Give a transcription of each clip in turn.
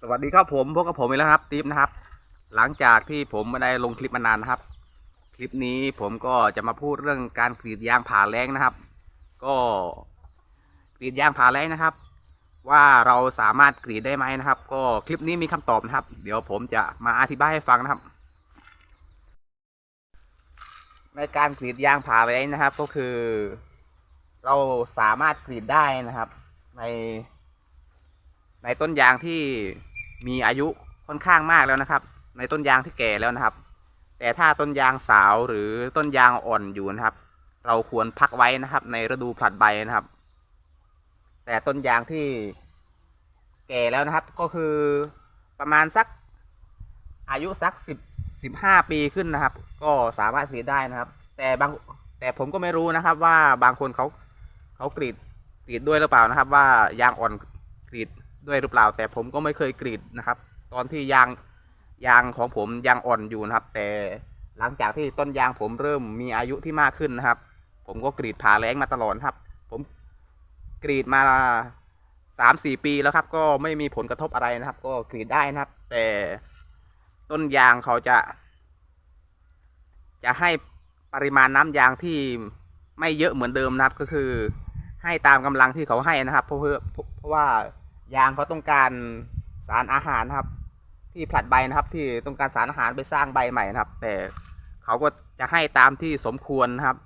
สวัสดีครับผมพบกับผมอีกแล้วครับติ๊บนะครับ หลังจากที่ผมไม่ได้ลงคลิปมานานนะครับ คลิปนี้ผมก็จะมาพูดเรื่องการกรีดยางผ่าแรงนะครับ ก็กรีดยางผ่าแรงนะครับ ว่าเราสามารถกรีดได้ไหมนะครับ ก็คลิปนี้มีคำตอบนะครับ เดี๋ยวผมจะมาอธิบายให้ฟังนะครับ ในการกรีดยางผ่าแรงนะครับ ก็คือ เราสามารถกรีดได้นะครับ ใน ในต้นยางที่มีอายุค่อนข้างมากแล้วนะครับ ในต้นยางที่แก่แล้วนะครับ แต่ถ้าต้นยางสาวหรือต้นยางอ่อนอยู่นะครับ เราควรพักไว้นะครับ ในฤดูผลัดใบนะครับ แต่ต้นยางที่แก่แล้วนะครับ ก็คือประมาณสักอายุสักสิบสิบห้าปีขึ้นนะครับ ก็สามารถกรีดได้นะครับ แต่บางแต่ผมก็ไม่รู้นะครับว่าบางคนเขาเขากรีดกรีดด้วยหรือเปล่านะครับ ว่ายางอ่อนกรีด ด้วยหรือเปล่า แต่ผมก็ไม่เคยกรีดนะครับ ตอนที่ยางยางของผมยังอ่อนอยู่นะครับ แต่หลังจากที่ต้นยางผมเริ่มมีอายุที่มากขึ้นนะครับ ผมก็กรีดผ่าแรงมาตลอดครับ ผมกรีดมาสามสี่ปีแล้วครับ ก็ไม่มีผลกระทบอะไรนะครับ ก็กรีดได้นะครับ แต่ต้นยางเขาจะ จะให้ปริมาณน้ำยางที่ไม่เยอะเหมือนเดิมนะครับ ก็คือให้ตามกำลังที่เขาให้นะครับ เพราะเพื่อเพราะว่า ยางเขาต้องการสารอาหารนะครับ ที่ผลัดใบนะครับ ที่ต้องการสารอาหารไปสร้างใบใหม่นะครับ แต่เขาก็จะให้ตามที่สมควรนะครับ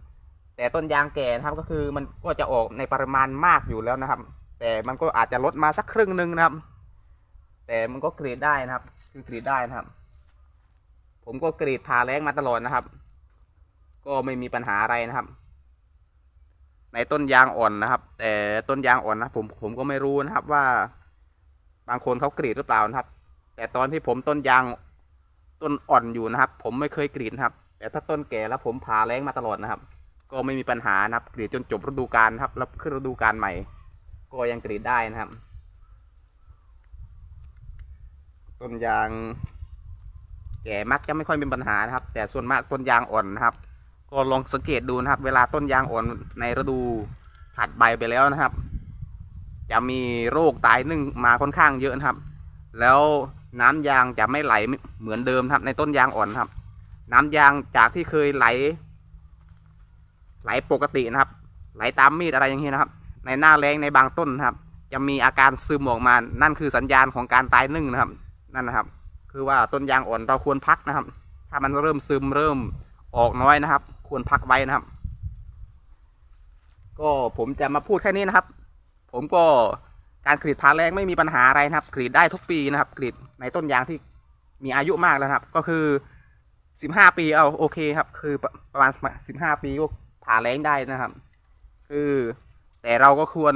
แต่ต้นยางแก่นะครับก็คือมันก็จะออกในปริมาณมากอยู่แล้วนะครับ แต่มันก็อาจจะลดมาสักครึ่งหนึ่งนะครับ แต่มันก็กรีดได้นะครับ คือกรีดได้นะครับ ผมก็กรีดผ่าแรงมาตลอดนะครับ ก็ไม่มีปัญหาอะไรนะครับ ในต้นยางอ่อนนะครับ แต่ต้นยางอ่อนนะผมผมก็ไม่รู้นะครับว่า บางคนเขากรีดหรือเปล่านะครับ แต่ตอนที่ผมต้นยางต้นอ่อนอยู่นะครับ ผมไม่เคยกรีดนะครับ แต่ถ้าต้นแก่แล้วผมผ่าแรงมาตลอดนะครับ ก็ไม่มีปัญหานะครับ กรีดจนจบฤดูกาลครับ แล้วขึ้นฤดูกาลใหม่ ก็ยังกรีดได้นะครับ ต้นยางแก่มักจะไม่ค่อยมีปัญหานะครับ แต่ส่วนมากต้นยางอ่อนนะครับ ก็ลองสังเกตดูนะครับ เวลาต้นยางอ่อนในฤดูผัดใบไปแล้วนะครับ จะมีโรคตายนึ่งมาค่อนข้างเยอะนะครับ แล้วน้ำยางจะไม่ไหลเหมือนเดิมครับ ในต้นยางอ่อนครับ น้ำยางจากที่เคยไหล ไหลปกตินะครับ ไหลตามมีดอะไรอย่างนี้นะครับ ในหน้าแรงในบางต้นครับ จะมีอาการซึมออกมา นั่นคือสัญญาณของการตายนึ่งนะครับ นั่นนะครับ คือว่าต้นยางอ่อนเราควรพักนะครับ ถ้ามันเริ่มซึมเริ่มออกน้อยนะครับ ควรพักไว้นะครับ ก็ผมจะมาพูดแค่นี้นะครับ ผมก็การกรีดผ่าแรงไม่มีปัญหาอะไรนะครับ กรีดได้ทุกปีนะครับ กรีดในต้นยางที่มีอายุมากแล้วนะครับ ก็คือสิบห้าปีเอาโอเคครับ คือประประมาณสิบห้าปีก็ผ่าแรงได้นะครับ คือแต่เราก็ควร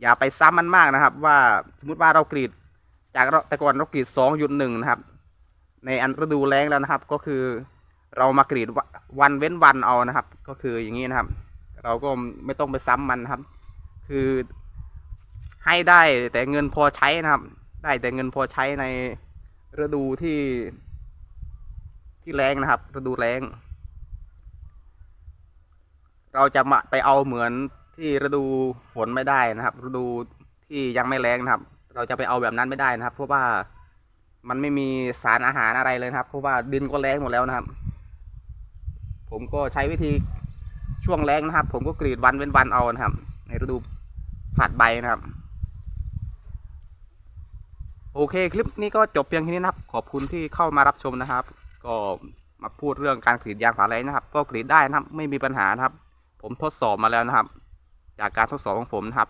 อย่าไปซ้ำมันมากนะครับ ว่าสมมติว่าเรากรีด จากแต่ก่อนเรากรีดสองหยุดหนึ่งนะครับ ในอันฤดูแล้งแล้วนะครับ ก็คือ เรามากรีดวันเว้นวันเอานะครับ ก็คืออย่างนี้นะครับ เราก็ไม่ต้องไปซ้ำมันนะครับ คือให้ได้แต่เงินพอใช้นะครับ ได้แต่เงินพอใช้ในฤดูที่ที่แรงนะครับ ฤดูแรงเราจะมาไปเอาเหมือนที่ฤดูฝนไม่ได้นะครับ ฤดูที่ยังไม่แรงนะครับ เราจะไปเอาแบบนั้นไม่ได้นะครับ เพราะว่ามันไม่มีสารอาหารอะไรเลยครับ เพราะว่าดินก็แรงหมดแล้วนะครับ ผมก็ใช้วิธีช่วงแรงนะครับ ผมก็กรีดวันเว้นวันเอานะครับ ในฤดูผัดใบนะครับ โอเคคลิปนี้ก็จบเพียงแค่นี้นะครับ ขอบคุณที่เข้ามารับชมนะครับ ก็มาพูดเรื่องการกรีดยางผาแรงนะครับ ก็กรีดได้นะครับ ไม่มีปัญหานะครับ ผมทดสอบมาแล้วนะครับ จากการทดสอบของผมนะครับ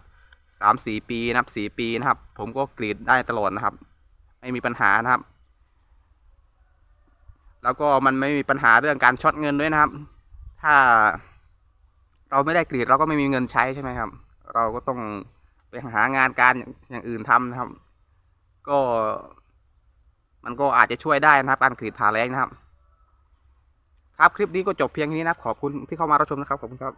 สามสี่ปีนะครับสี่ปีนะครับ ผมก็กรีดได้ตลอดนะครับ ไม่มีปัญหานะครับ แล้วก็มันไม่มีปัญหาเรื่องการช็อตเงินด้วยนะครับ ถ้า เราไม่ได้กรีดเราก็ไม่มีเงินใช้ใช่ไหมครับ เราก็ต้องไปหางานการอย่างอื่นทำนะครับ ก็ มันก็อาจจะช่วยได้นะครับ การกรีดผ่าแรงนะครับ ครับคลิปนี้ก็จบเพียงแค่นี้นะขอบคุณที่เข้ามารับชมนะครับขอบคุณครับ